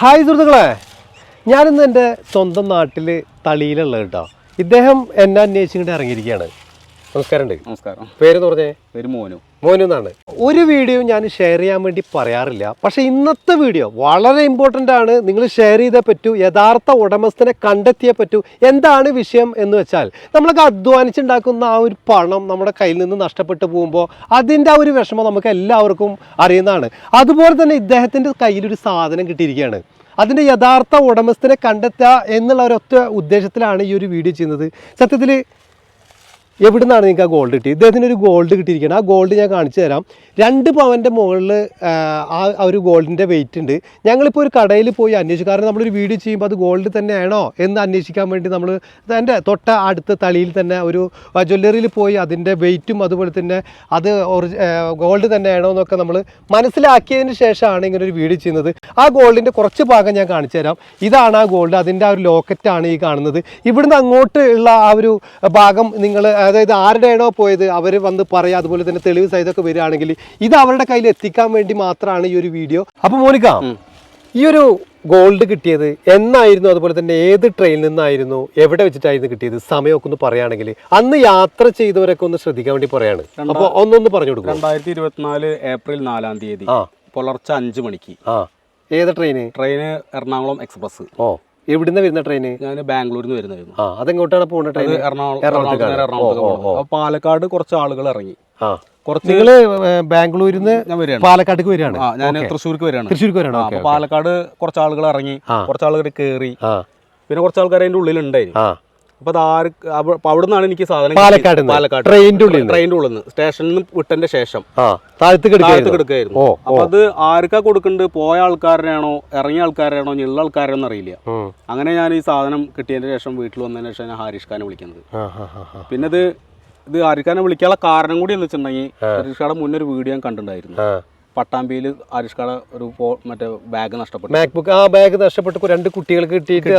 Hi സുഹൃത്തുക്കളെ. ഞാനിന്ന് എന്റെ സ്വന്തം നാട്ടിൽ തളിയിലുള്ള കേട്ടോ. ഇദ്ദേഹം എന്നെ അന്വേഷിച്ചിട്ട് ഇറങ്ങിയിരിക്കുകയാണ്. നമസ്കാരമുണ്ട് നമസ്കാരം. പേര് പറഞ്ഞേ? പേര് മോനു. മോനു എന്നാണ് ഒരു വീഡിയോ ഞാൻ ഷെയർ ചെയ്യാൻ വേണ്ടി പറയാറില്ല. പക്ഷേ ഇന്നത്തെ വീഡിയോ വളരെ ഇമ്പോർട്ടന്റ് ആണ്. നിങ്ങൾ ഷെയർ ചെയ്തേ പറ്റൂ യഥാർത്ഥ ഉടമസ്ഥനെ കണ്ടെത്തിയേ പറ്റൂ. എന്താണ് വിഷയം എന്ന് വെച്ചാൽ നമ്മളൊക്കെ അധ്വാനിച്ചുണ്ടാക്കുന്ന ആ ഒരു പണം നമ്മുടെ കയ്യിൽ നിന്ന് നഷ്ടപ്പെട്ടു പോകുമ്പോൾ അതിന്റെ ആ ഒരു വിഷമം നമുക്ക് എല്ലാവർക്കും അറിയുന്നതാണ്. അതുപോലെ തന്നെ ഇദ്ദേഹത്തിന്റെ കയ്യിലൊരു സാധനം കിട്ടിയിരിക്കുകയാണ്. അതിന്റെ യഥാർത്ഥ ഉടമസ്ഥനെ കണ്ടെത്തുക എന്നുള്ള ഒരൊറ്റ ഉദ്ദേശത്തിലാണ് ഈ ഒരു വീഡിയോ ചെയ്യുന്നത്. സത്യത്തിൽ എവിടുന്നാണ് നിങ്ങൾക്ക് ആ ഗോൾഡ് കിട്ടിയത്? ഇദ്ദേഹത്തിന് ഒരു ഗോൾഡ് കിട്ടിയിരിക്കുകയാണ്. ആ ഗോൾഡ് ഞാൻ കാണിച്ചു തരാം. രണ്ട് പവന്റെ മുകളിൽ ആ ഒരു ഗോൾഡിന്റെ വെയിറ്റ് ഉണ്ട്. ഞങ്ങളിപ്പോൾ ഒരു കടയിൽ പോയി അന്വേഷിച്ചു കാരണം നമ്മളൊരു വീഡിയോ ചെയ്യുമ്പോൾ അത് ഗോൾഡ് തന്നെയാണോ എന്ന് അന്വേഷിക്കാൻ വേണ്ടി നമ്മൾ എന്റെ തൊട്ട അടുത്ത തളിയിൽ തന്നെ ഒരു ജ്വല്ലറിയിൽ പോയി അതിന്റെ വെയിറ്റും അതുപോലെ തന്നെ അത് ഗോൾഡ് തന്നെയാണോ എന്നൊക്കെ നമ്മൾ മനസ്സിലാക്കിയതിന് ശേഷമാണ് ഇങ്ങനെ ഒരു വീഡിയോ ചെയ്യുന്നത്. ആ ഗോൾഡിന്റെ കുറച്ച് ഭാഗം ഞാൻ കാണിച്ചു തരാം. ഇതാണ് ആ ഗോൾഡ് അതിന്റെ ആ ഒരു ലോക്കറ്റാണ് ഈ കാണുന്നത്. ഇവിടുന്ന് അങ്ങോട്ട് ഉള്ള ആ ഒരു ഭാഗം നിങ്ങൾ അതായത് ആരുടെയാണോ പോയത് അവർ വന്ന് പറയുക അതുപോലെ തന്നെ തെളിവ് സഹിതമൊക്കെ വരികയാണെങ്കിൽ ഇത് അവരുടെ കയ്യിൽ എത്തിക്കാൻ വേണ്ടി മാത്രമാണ് ഈ ഒരു വീഡിയോ. അപ്പോൾ മോനിക്ക ഈ ഒരു ഗോൾഡ് കിട്ടിയത് എന്നായിരുന്നു അതുപോലെ തന്നെ ഏത് ട്രെയിനിൽ നിന്നായിരുന്നു എവിടെ വെച്ചിട്ടായിരുന്നു കിട്ടിയത്? സമയമൊക്കെ ഒന്ന് പറയുകയാണെങ്കിൽ അന്ന് യാത്ര ചെയ്തവരൊക്കെ ഒന്ന് ശ്രദ്ധിക്കാൻ വേണ്ടി പറയാണ്. അപ്പോൾ ഒന്നൊന്ന് പറഞ്ഞു കൊടുക്കും. രണ്ടായിരത്തി ഇരുപത്തിനാല് ഏപ്രിൽ നാലാം തീയതി ആ. പുലർച്ചെ അഞ്ച് മണിക്ക്. ആ. ഏത് ട്രെയിന് ട്രെയിന് എറണാകുളം എക്സ്പ്രസ് ഓ. എവിടുന്ന് വരുന്ന ട്രെയിന് ഞാൻ ബാംഗ്ലൂരിൽ നിന്ന് വരുന്നതായിരുന്നു. ആ അതെങ്ങോട്ടാണ് പോകുന്ന ട്രെയിൻ എറണാകുളം എറണാകുളത്തേക്കാണ്. എറണാകുളത്തേക്ക് ഓ, ഓ, പോകണം. അപ്പൊ പാലക്കാട് കുറച്ച് ആളുകൾ ഇറങ്ങി. ആ. കുറച്ച് നിങ്ങൾ ബാംഗ്ലൂരിൽ നിന്ന് ഞാൻ വരികയാണ്. പാലക്കാട്ടേക്ക് വരികയാണ്? ആ ഞാൻ തൃശ്ശൂർക്ക് വരികയാണ്. തൃശ്ശൂർക്ക് വരികയാണ്. ആ, ഓക്കെ പാലക്കാട് കുറച്ച് ആളുകൾ ഇറങ്ങി. ആ. കുറച്ച് ആളുകൾ കയറി ആ. പിന്നെ കുറച്ച് ആൾക്കാർ അതിന്റെ ഉള്ളിലുണ്ടായിരുന്നു ആ. അപ്പൊ അത് ആര് അപ്പൊ അവിടെ നിന്നാണ് എനിക്ക് സാധനം പാലക്കാട്? പാലക്കാട് ട്രെയിനിന്റെ ഉള്ളിൽ നിന്ന്? ട്രെയിനിന്റെ ഉള്ളിൽ നിന്ന്. സ്റ്റേഷനിൽ നിന്ന് വിട്ടതിന്റെ ശേഷം. ആ താഴത്ത് താഴത്ത് കിടക്കുകയായിരുന്നു കിടക്കായിരുന്നു അപ്പൊ അത് ആർക്കാ കൊടുക്കുന്നുണ്ട് പോയ ആൾക്കാരനാണോ? ഇറങ്ങിയ ആൾക്കാരാണോ ഉള്ള ആൾക്കാരാണോ അറിയില്ല അങ്ങനെ ഞാൻ ഈ സാധനം കിട്ടിയതിന് ശേഷം വീട്ടിൽ വന്നതിന് ശേഷം ഞാൻ ഹാരിഷ് ഖാനെ വിളിക്കുന്നത്. പിന്നെ ഇത് ഇത് ഹാരിഷ് ഖാനെ വിളിക്കാനുള്ള കാരണം കൂടി എന്ന് വെച്ചിട്ടുണ്ടെങ്കിൽ ഹാരിഷ് ഖാടെ മുന്നൊരു വീഡിയോ ഞാൻ കണ്ടിട്ടുണ്ടായിരുന്നു. പട്ടാമ്പിയിൽ ആരിഷ്കാട ഒരു മറ്റേ ബാഗ് നഷ്ടപ്പെട്ടു. മാക്ബുക്ക് ആ ബാഗ് നഷ്ടപ്പെട്ടു രണ്ട് കുട്ടികൾക്ക് കിട്ടിയിട്ട്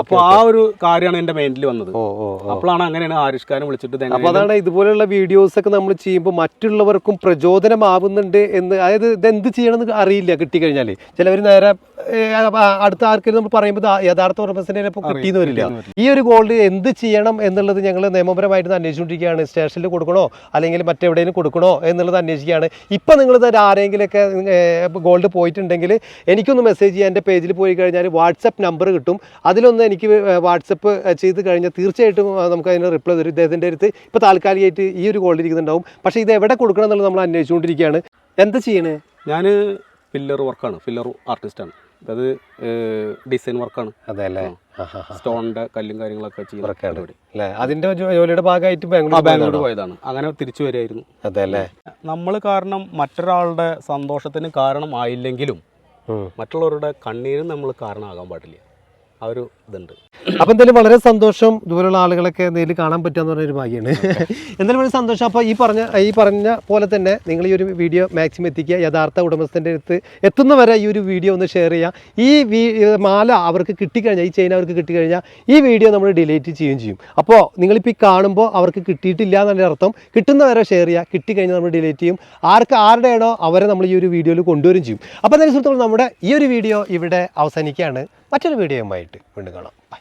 അപ്പൊ ആ ഒരു കാര്യമാണ് എന്റെ മൈൻഡിൽ വന്നത്. അപ്പോഴാണ് അങ്ങനെയാണ് ആരിഷ്കാരം വിളിച്ചിട്ട് ഇത് അപ്പൊ അതാണ് ഇതുപോലെയുള്ള വീഡിയോസ് ഒക്കെ നമ്മൾ ചെയ്യുമ്പോൾ മറ്റുള്ളവർക്കും പ്രചോദനമാവുന്നുണ്ട് എന്ന് അതായത് ഇതെന്ത് ചെയ്യണമെന്ന് അറിയില്ല കിട്ടിക്കഴിഞ്ഞാൽ ചിലവർ നേരെ അടുത്ത ആർക്കെങ്കിലും നമ്മൾ പറയുമ്പോൾ യഥാർത്ഥ ഉറപ്പസിനെ ഇപ്പോൾ കിട്ടിയെന്ന് വരില്ല. ഈ ഒരു ഗോൾഡ് എന്ത് ചെയ്യണം എന്നുള്ളത് ഞങ്ങൾ നിയമപരമായിട്ട് അന്വേഷിച്ചുകൊണ്ടിരിക്കുകയാണ്. സ്റ്റേഷനിൽ കൊടുക്കണോ? അല്ലെങ്കിൽ മറ്റെവിടെയും കൊടുക്കണോ എന്നുള്ളത് അന്വേഷിക്കുകയാണ്. ഇപ്പം നിങ്ങൾ തന്നെ ആരെങ്കിലുമൊക്കെ ഗോൾഡ് പോയിട്ടുണ്ടെങ്കിൽ എനിക്കൊന്ന് മെസ്സേജ് ചെയ്യാൻ എന്റെ പേജിൽ പോയി കഴിഞ്ഞാൽ വാട്സപ്പ് നമ്പർ കിട്ടും. അതിലൊന്ന് എനിക്ക് വാട്സപ്പ് ചെയ്ത് കഴിഞ്ഞാൽ തീർച്ചയായിട്ടും നമുക്ക് അതിന് റിപ്ലൈ തരും. ഇദ്ദേഹത്തിന്റെ അടുത്ത് ഇപ്പോൾ താൽക്കാലികമായിട്ട് ഈ ഒരു ഗോൾഡ് ഇരിക്കുന്നുണ്ടാവും. പക്ഷേ ഇത് എവിടെ കൊടുക്കണം എന്നുള്ളത് നമ്മൾ അന്വേഷിച്ചുകൊണ്ടിരിക്കുകയാണ്. എന്താ ചെയ്യണേ? ഞാൻ ഫില്ലർ വർക്കാണ് ഫില്ലർ ആർട്ടിസ്റ്റാണ് അത് ഡിസൈൻ വർക്കാണ് അതെ അല്ലേ സ്റ്റോണിന്റെ കല്ലും കാര്യങ്ങളൊക്കെ ചെയ്യുന്ന അതിന്റെ ജോലിയുടെ ഭാഗമായിട്ട് ബാംഗ്ലൂർ ബാംഗ്ലൂർ പോയതാണ്. അങ്ങനെ തിരിച്ചു വരികയായിരുന്നു. അതെ അല്ലേ നമ്മൾ കാരണം മറ്റൊരാളുടെ സന്തോഷത്തിന് കാരണമായില്ലെങ്കിലും ആയില്ലെങ്കിലും മറ്റുള്ളവരുടെ കണ്ണീരും നമ്മൾ കാരണമാകാൻ പാടില്ല. ആ ഒരു ഇതുണ്ട്. അപ്പൊ എന്തായാലും വളരെ സന്തോഷം ദൂരെയുള്ള ആളുകളൊക്കെ നേരിൽ കാണാൻ പറ്റുക പറഞ്ഞൊരു ഭാഗ്യമാണ് എന്തായാലും വളരെ സന്തോഷം. അപ്പോൾ ഈ പറഞ്ഞ ഈ പറഞ്ഞ പോലെ തന്നെ നിങ്ങൾ ഈ ഒരു വീഡിയോ മാക്സിമം എത്തിക്കുക. യഥാർത്ഥ ഉടമസ്ഥന്റെ അടുത്ത് എത്തുന്നവരെ ഈ ഒരു വീഡിയോ ഒന്ന് ഷെയർ ചെയ്യുക. ഈ മാല അവർക്ക് കിട്ടിക്കഴിഞ്ഞാൽ ഈ ചെയിൻ അവർക്ക് കിട്ടിക്കഴിഞ്ഞാൽ ഈ വീഡിയോ നമ്മൾ ഡിലീറ്റ് ചെയ്യുകയും ചെയ്യും. അപ്പോൾ നിങ്ങളിപ്പോൾ ഈ കാണുമ്പോൾ അവർക്ക് കിട്ടിയിട്ടില്ല എന്നതിന്റെ അർത്ഥം കിട്ടുന്നവരെ ഷെയർ ചെയ്യുക. കിട്ടിക്കഴിഞ്ഞാൽ നമ്മൾ ഡിലീറ്റ് ചെയ്യും. ആർക്ക് ആരുടെയാണോ അവരെ നമ്മൾ ഈ ഒരു വീഡിയോയിൽ കൊണ്ടുവരും ചെയ്യും. അപ്പോൾ എന്തായാലും സുഹൃത്തുക്കൾ നമ്മുടെ ഈ ഒരു വീഡിയോ ഇവിടെ അവസാനിക്കുകയാണ്. മറ്റൊരു വീഡിയോയുമായിട്ട് വീണ്ടും കാണാം. ബൈ